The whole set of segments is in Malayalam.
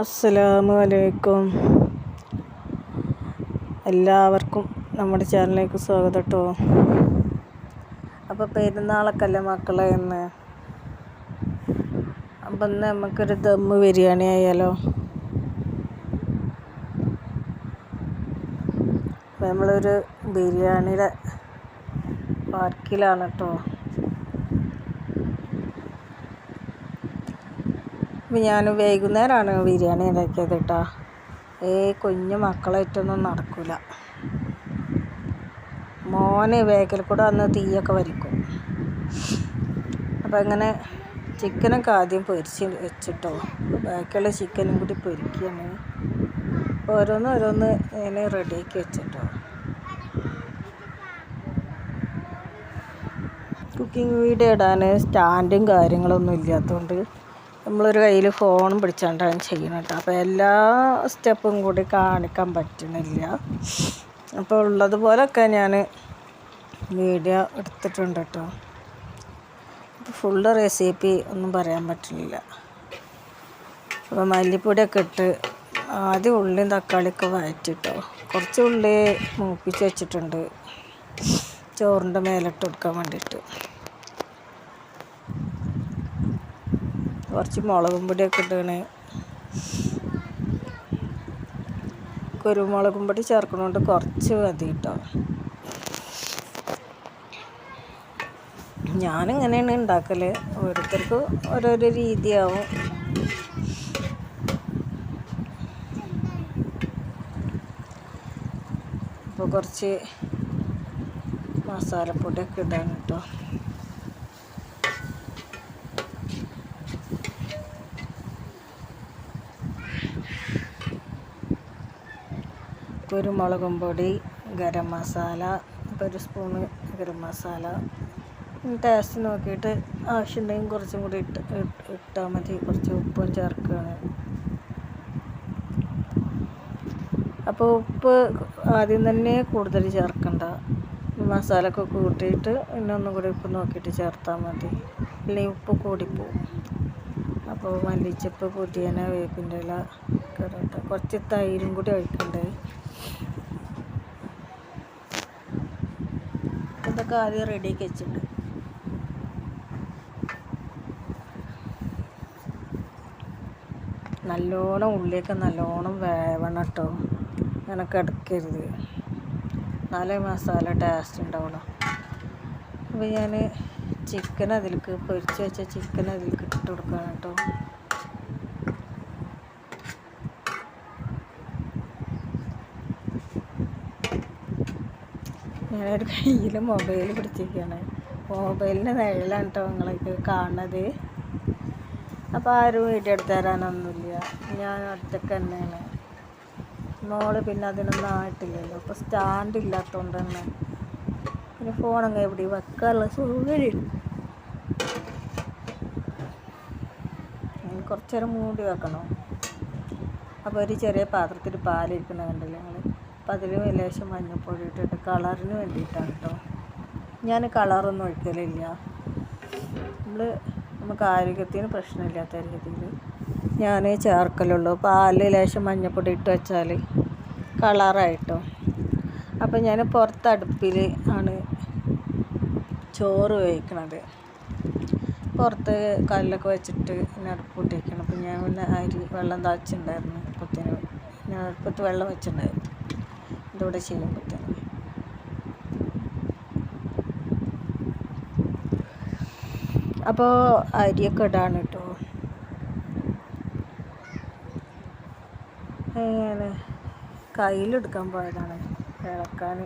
അസ്സലാമു അലൈക്കും എല്ലാവർക്കും നമ്മുടെ ചാനലിലേക്ക് സ്വാഗതം കേട്ടോ അപ്പോൾ പെരുന്നാളൊക്കെ മക്കളെ ഇന്ന്? അപ്പം ഇന്ന് നമുക്കൊരു ദമ്മ് ബിരിയാണി ആയാലോ? നമ്മളൊരു ബിരിയാണിയുടെ പാർക്കിലാണ് കേട്ടോ. അപ്പം ഞാൻ വൈകുന്നേരമാണ് ബിരിയാണി ഉണ്ടാക്കിയത് കേട്ടോ ഏ കുഞ്ഞു മക്കളായിട്ടൊന്നും നടക്കില്ല മോന് വേഗൽ കൂടെ വന്ന് തീയൊക്കെ വരിക്കും അപ്പം അങ്ങനെ ചിക്കനൊക്കെ ആദ്യം പൊരിച്ച് വെച്ചിട്ടോ. ബാക്കിയുള്ള ചിക്കനും കൂടി പൊരിക്കുകയാണ് ഓരോന്ന് ഓരോന്ന് ഇങ്ങനെ റെഡിയാക്കി വെച്ചിട്ടോ. കുക്കിംഗ് വീഡിയോ ഇടാൻ സ്റ്റാൻഡും കാര്യങ്ങളൊന്നും ഇല്ലാത്തതുകൊണ്ട് നമ്മളൊരു കയ്യിൽ ഫോണും പിടിച്ചാണ്ടാണ് ചെയ്യണം കേട്ടോ അപ്പോൾ എല്ലാ സ്റ്റെപ്പും കൂടി കാണിക്കാൻ പറ്റുന്നില്ല അപ്പോൾ ഉള്ളതുപോലൊക്കെ ഞാൻ വീഡിയോ എടുത്തിട്ടുണ്ട് കേട്ടോ ഫുള്ള് റെസിപ്പി ഒന്നും പറയാൻ പറ്റില്ല അപ്പോൾ മല്ലിപ്പൊടിയൊക്കെ ഇട്ട് ആദ്യം ഉള്ളിയും തക്കാളിയൊക്കെ വഴറ്റിട്ടോ. കുറച്ച് ഉള്ളി മൂപ്പിച്ച് വെച്ചിട്ടുണ്ട്. ചോറിന്റെ മേലിട്ട് കൊടുക്കാൻ വേണ്ടിയിട്ട്. കുറച്ച് മുളകും പൊടിയൊക്കെ ഇട്ടാണ്. കുരുമുളകും പൊടി ചേർക്കണോണ്ട് കുറച്ച് മതി കേട്ടോ. ഞാനിങ്ങനെയാണ് ഉണ്ടാക്കൽ ഓരോരുത്തർക്ക് ഓരോരോ രീതിയാവും. അപ്പോൾ കുറച്ച് മസാലപ്പൊടിയൊക്കെ ഇടാൻ കേട്ടോ. കുരുമുളകും പൊടി ഗരം മസാല ഇപ്പോൾ ഒരു സ്പൂണ് ഗരം മസാല. ടേസ്റ്റ് നോക്കിയിട്ട് ആവശ്യമുണ്ടെങ്കിൽ കുറച്ചും കൂടി ഇട്ട് ഇട്ടാൽ മതി. കുറച്ച് ഉപ്പും ചേർക്കുകയാണ് അപ്പോൾ ഉപ്പ് ആദ്യം തന്നെ കൂടുതൽ ചേർക്കണ്ട. മസാല ഒക്കെ കൂട്ടിയിട്ട് പിന്നെ ഒന്നും കൂടി ഉപ്പ് നോക്കിയിട്ട് ചേർത്താൽ മതി. അല്ലെങ്കിൽ ഉപ്പ് കൂടിപ്പോവും. അപ്പോൾ മല്ലിച്ചപ്പ് പുതിയന വേപ്പിന്റെ ഇല കുറച്ച് തൈരും കൂടി ഒഴിക്കണ്ടേ? ഇതൊക്കെ ആദ്യം റെഡിയാക്കി വെച്ചിട്ടുണ്ട് നല്ലോണം ഉള്ളിയൊക്കെ നല്ലോണം വേവണം കേട്ടോ. അങ്ങനെ കിടക്കരുത് നല്ല മസാല ടേസ്റ്റ് ഉണ്ടാവണം. അപ്പോൾ ഞാൻ ചിക്കൻ അതിലേക്ക് പൊരിച്ച് വെച്ച ചിക്കൻ അതിലേക്ക് ഇട്ട് കൊടുക്കണം കേട്ടോ. ഞാനൊരു കയ്യിൽ മൊബൈൽ പിടിച്ചിരിക്കുകയാണ് മൊബൈലിന്റെ നിഴലാണ് കേട്ടോ നിങ്ങൾക്ക് കാണുന്നത് അപ്പോൾ ആരും വീഡിയോ എടുത്തു തരാനൊന്നുമില്ല. ഞാൻ അടുത്തൊക്കെ തന്നെയാണ്. മോൾ പിന്നെ അതിനൊന്നും ആയിട്ടില്ലല്ലോ. അപ്പോൾ സ്റ്റാൻഡ് ഇല്ലാത്തതുകൊണ്ട് തന്നെ. പിന്നെ ഫോണങ്ങ് എവിടെ വെക്കാനുള്ള സൗകര്യം കുറച്ചേരം മൂടി വെക്കണം. അപ്പോൾ ഒരു ചെറിയ പാത്രത്തിൽ പാലിരിക്കുന്ന കണ്ടില്ല ഞങ്ങൾ അപ്പോൾ അതിൽ ലേശം മഞ്ഞൾപ്പൊടി ഇട്ടിട്ട് കളറിന് വേണ്ടിയിട്ടാണ് കേട്ടോ ഞാൻ കളറൊന്നും ഒഴിക്കലില്ല. നമ്മൾ നമുക്ക് ആരോഗ്യത്തിന് പ്രശ്നമില്ലാത്ത രീതിയിൽ ഞാൻ ചേർക്കലുള്ളൂ. പാലിൽ ലേശം മഞ്ഞപ്പൊടി ഇട്ട് വെച്ചാൽ കളറായിട്ടോ. അപ്പോൾ ഞാൻ പുറത്ത് അടുപ്പിൽ ആണ് ചോറ് വേവിക്കണത്. പുറത്ത് കല്ലൊക്കെ വെച്ചിട്ട് പിന്നെ അടുപ്പ് പൊട്ടിക്കണം അപ്പോൾ ഞാൻ പിന്നെ അരി വെള്ളം താച്ചിട്ടുണ്ടായിരുന്നു അപ്പത്തിന് ഞാൻ അടുപ്പത്ത് വെള്ളം വെച്ചിട്ടുണ്ടായിരുന്നു. എന്റെ ചെയ്യാൻ ചെയ്യുമ്പോഴത്തേന് അപ്പോൾ അരിയൊക്കെ ഇടാണ് കേട്ടോ. അങ്ങനെ കയ്യിലെടുക്കാൻ പോയതാണ് ഇളക്കാൻ.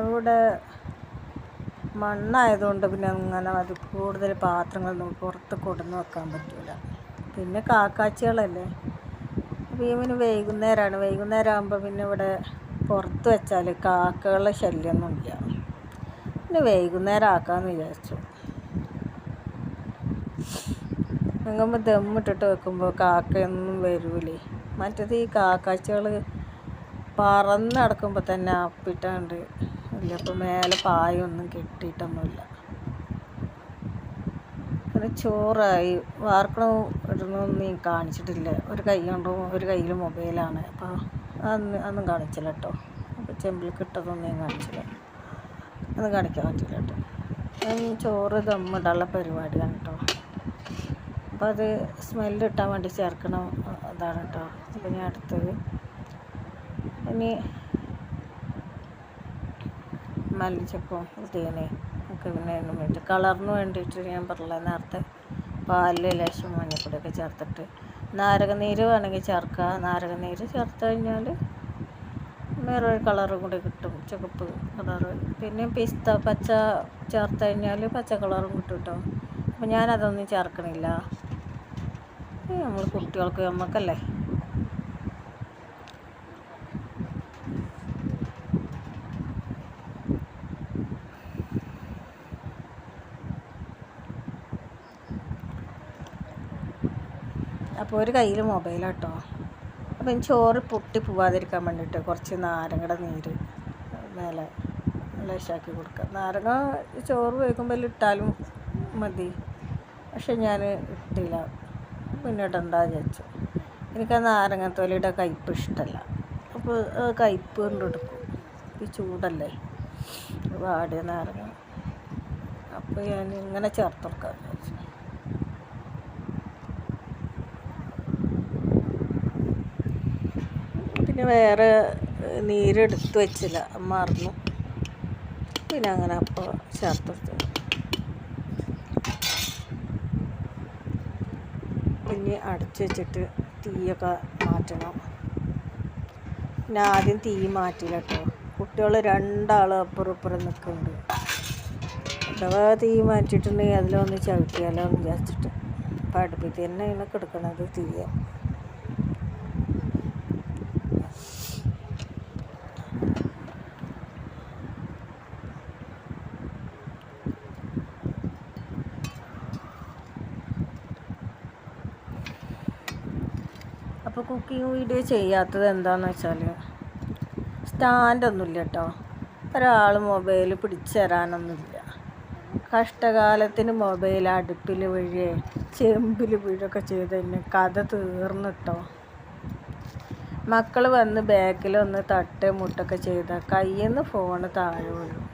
അവിടെ മണ്ണായതുകൊണ്ട് പിന്നെ അങ്ങനെ അത് കൂടുതൽ പാത്രങ്ങളൊന്നും പുറത്ത് കൊടുന്ന് വെക്കാൻ പറ്റില്ല പിന്നെ കാക്കാച്ചികളല്ലേ? അപ്പോൾ വൈകുന്നേരമാണ് വൈകുന്നേരം ആകുമ്പോൾ പിന്നെ ഇവിടെ പുറത്ത് വെച്ചാൽ കാക്കകളുടെ ശല്യമൊന്നുമില്ല പിന്നെ വൈകുന്നേരം ആക്കാമെന്ന് വിചാരിച്ചു അങ്ങുമ്പോൾ ദമ്മിട്ടിട്ട് വെക്കുമ്പോൾ കാക്കയൊന്നും വരൂലേ. മറ്റത് ഈ കാക്കാച്ചകൾ പറന്ന് നടക്കുമ്പോൾ തന്നെ അപ്പിട്ടാണ്ട് ഇല്ല അപ്പോൾ മേലെ പായൊന്നും കെട്ടിയിട്ടൊന്നുമില്ല. പിന്നെ ചോറായി. വാർക്കണ ഇടുന്നൊന്നും നീ കാണിച്ചിട്ടില്ല. ഒരു കൈ കൊണ്ടും ഒരു കയ്യിൽ മൊബൈലാണ്. അപ്പോൾ അന്ന് അതൊന്നും കാണിച്ചില്ല കേട്ടോ. അപ്പോൾ ചെമ്പിൽ കിട്ടതൊന്നും ഞാൻ കാണിച്ചില്ല. അതൊന്നും കാണിക്കാൻ പറ്റില്ല കേട്ടോ. ഞാൻ ചോറ് ദമ്മിടാനുള്ള പരിപാടിയാണ് കേട്ടോ. അപ്പോൾ അത് സ്മെല്ല് കിട്ടാൻ വേണ്ടി ചേർക്കണം അതാണ് കേട്ടോ. അപ്പോൾ ഞാൻ അടുത്തത് ഇനി മല്ലിച്ചപ്പും തേനെ ഒക്കെ പിന്നെ വേണ്ടി കളറിന് വേണ്ടിയിട്ട് ഞാൻ പറഞ്ഞില്ല നേരത്തെ? പാലിൽ ലേശം മഞ്ഞപ്പൊടിയൊക്കെ ചേർത്തിട്ട് നാരകനീര് വേണമെങ്കിൽ ചേർക്കുക നാരകനീര് ചേർത്ത് കഴിഞ്ഞാൽ വേറൊരു കളറും കൂടി കിട്ടും. ചുവപ്പ് കളറ് പിന്നെ പിസ്ത പച്ച ചേർത്ത് കഴിഞ്ഞാൽ പച്ച കളറും കിട്ടും കേട്ടോ. അപ്പം ഞാനതൊന്നും ചേർക്കണില്ല. നമ്മൾ കുട്ടികൾക്ക് നമുക്കല്ലേ അപ്പോൾ ഒരു കയ്യിൽ മൊബൈലാട്ടോ. അപ്പം ചോറ് പൊട്ടി പോവാതിരിക്കാൻ വേണ്ടിയിട്ട് കുറച്ച് നാരങ്ങയുടെ നീര് മേലെ ലേശാക്കി കൊടുക്കുക. നാരങ്ങ ചോറ് വയ്ക്കുമ്പോൾ ഇട്ടാലും മതി. പക്ഷെ ഞാൻ ഇട്ടില്ല. പിന്നെ എന്താ വിചാരിച്ചു. എനിക്ക് ആ നാരങ്ങത്തോലിയുടെ കയ്പ്പ് ഇഷ്ടമല്ല അപ്പോൾ കയ്പ്പ് കൊണ്ടെടുക്കും ഈ ചൂടല്ലേ വാടിയ നാരങ്ങ. അപ്പോൾ ഞാൻ ഇങ്ങനെ ചേർത്ത് വിചാരിച്ചു പിന്നെ വേറെ നീരെടുത്ത് വെച്ചില്ല. മറന്നു. പിന്നെ അങ്ങനെ അപ്പോൾ ചേർത്തെടുത്തു പിന്നെ അടച്ചു വെച്ചിട്ട് തീയൊക്കെ മാറ്റണം. പിന്നെ ആദ്യം തീ മാറ്റില്ല കേട്ടോ കുട്ടികൾ രണ്ടാളും അപ്പുറം ഇപ്പുറം നിൽക്കുന്നുണ്ട്. അഥവാ തീ മാറ്റിയിട്ടുണ്ടെങ്കിൽ അതിലൊന്ന് ചവിട്ടിയാലോ എന്ന് വിചാരിച്ചിട്ട് അടുപ്പിൽ തന്നെ ഇതിനൊക്കെ എടുക്കണത് തീയ. അപ്പോൾ കുക്കിംഗ് വീഡിയോ ചെയ്യാത്തത് എന്താണെന്ന് വെച്ചാൽ സ്റ്റാൻഡൊന്നുമില്ല കേട്ടോ ഒരാൾ മൊബൈൽ പിടിച്ചു തരാനൊന്നുമില്ല കഷ്ടകാലത്തിന് മൊബൈൽ അടുപ്പിൽ വീഴേ ചെമ്പിൽ വീഴൊക്കെ ചെയ്ത് തന്നെ കഥ തീർന്നിട്ടോ മക്കൾ വന്ന് ബാക്കിലൊന്ന് തട്ട് മുട്ടൊക്കെ ചെയ്താൽ കയ്യിൽ നിന്ന് ഫോണ് താഴെ വീഴും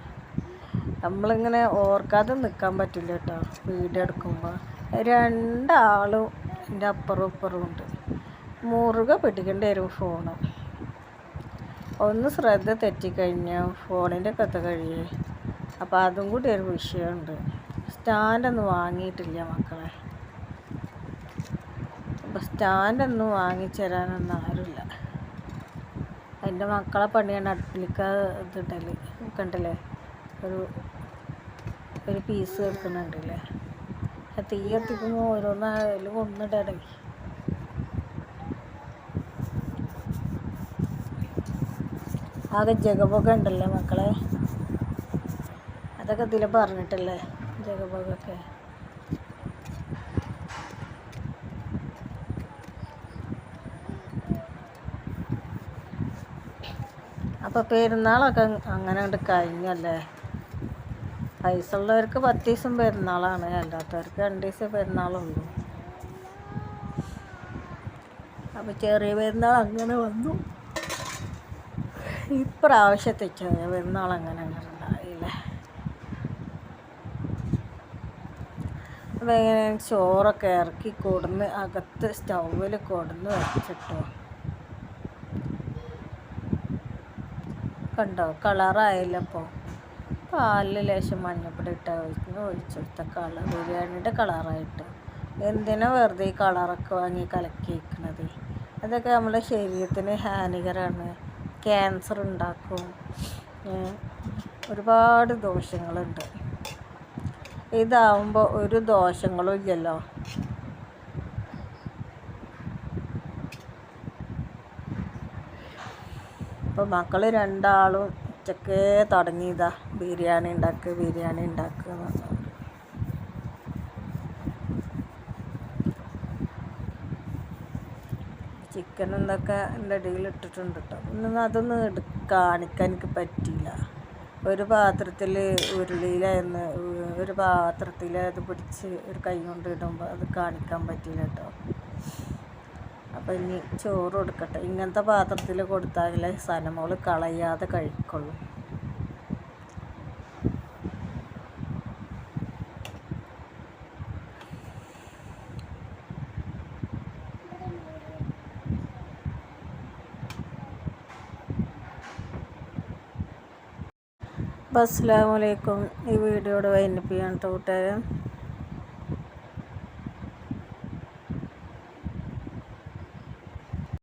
നമ്മളിങ്ങനെ ഓർക്കാതെ നിൽക്കാൻ പറ്റില്ല കേട്ടോ വീഡിയോ എടുക്കുമ്പോൾ രണ്ടാളും എന്റെ ഇപ്പുറവും ഉണ്ട്. മുറുകെ പിടിക്കേണ്ടി വരും ഫോണ്. ഒന്ന് ശ്രദ്ധ തെറ്റിക്കഴിഞ്ഞാൽ ഫോണിന്റെ കത്ത് കഴിയേ. അപ്പോൾ അതും കൂടി ഒരു വിഷയമുണ്ട്. സ്റ്റാൻഡൊന്നും വാങ്ങിയിട്ടില്ല മക്കളെ. അപ്പോൾ സ്റ്റാൻഡൊന്നും വാങ്ങിച്ചേരാനൊന്നും ആരുമില്ല എന്റെ മക്കളെ പണിയാണ് അടുപ്പിലേക്ക് ഇതിട്ടൽ കണ്ടില്ലേ? ഒരു ഒരു പീസ് കൊടുക്കുന്നുണ്ടല്ലേ തീ കത്തിക്കുമ്പോൾ ഓരോന്ന് അതിൽ ആകെ ജഗപൊക ഉണ്ടല്ലേ മക്കളെ. അതൊക്കെ ഇതിൽ പറഞ്ഞിട്ടല്ലേ ജഗപൊകൊക്കെ അപ്പോൾ പെരുന്നാളൊക്കെ അങ്ങനെ കൊണ്ട് കഴിഞ്ഞല്ലേ? പൈസ ഉള്ളവർക്ക് പത്ത് ദിവസം പെരുന്നാളാണ് അല്ലാത്തവർക്ക് രണ്ട് ദിവസം പെരുന്നാളുള്ളൂ അപ്പോൾ ചെറിയ പെരുന്നാൾ അങ്ങനെ വന്നു. ഇപ്രാവശ്യത്തെ പെരുന്നാളങ്ങനെ അങ്ങനെ ഉണ്ടായില്ലേ ഇങ്ങനെ ചോറൊക്കെ ഇറക്കി കൊടുന്ന് അകത്ത് സ്റ്റൗവിൽ കൊടുന്ന് വെച്ചിട്ടോ? കണ്ടോ? കളറായില്ല അപ്പോൾ പാലിൽ ലേശം മഞ്ഞപ്പൊടി ഇട്ട് ഒഴിച്ച് ഒഴിച്ചെടുത്ത കളർ ബിരിയാണിയുടെ കളറായിട്ട്. എന്തിനാ വെറുതെ ഈ കളറൊക്കെ വാങ്ങി കലക്കി വയ്ക്കണത് അതൊക്കെ നമ്മുടെ ശരീരത്തിന് ഹാനികരമാണ് ക്യാൻസർ ഉണ്ടാക്കും. ഒരുപാട് ദോഷങ്ങളുണ്ട്. ഇതാവുമ്പോൾ ഒരു ദോഷങ്ങളും ഇല്ലല്ലോ. അപ്പോൾ മക്കൾ രണ്ടാളും ഉച്ചക്കേ തുടങ്ങിയതാ. ബിരിയാണി ഉണ്ടാക്കുക ബിരിയാണി ഉണ്ടാക്കുക എന്തൊക്കെ എന്റെ അടിയിൽ ഇട്ടിട്ടുണ്ട് കേട്ടോ ഇന്ന് അതൊന്നും എടു കാണിക്കാൻ എനിക്ക് പറ്റിയില്ല. ഒരു പാത്രത്തിൽ ഉരുളിയിലായിരുന്നു ഒരു പാത്രത്തിൽ അത് പിടിച്ച് ഒരു കൈ കൊണ്ട് ഇടുമ്പോൾ അത് കാണിക്കാൻ പറ്റിയില്ല കേട്ടോ അപ്പോൾ ഇനി ചോറ് കൊടുക്കട്ടെ. ഇങ്ങനത്തെ പാത്രത്തിൽ കൊടുത്താലേ സനമോൾ കളയാതെ കഴിക്കുള്ളൂ. അപ്പോൾ അസ്സാം വലൈക്കും ഈ വീഡിയോയുടെ വൈൻഡപ്പ് ചെയ്യാൻ കൂട്ടുകാരൻ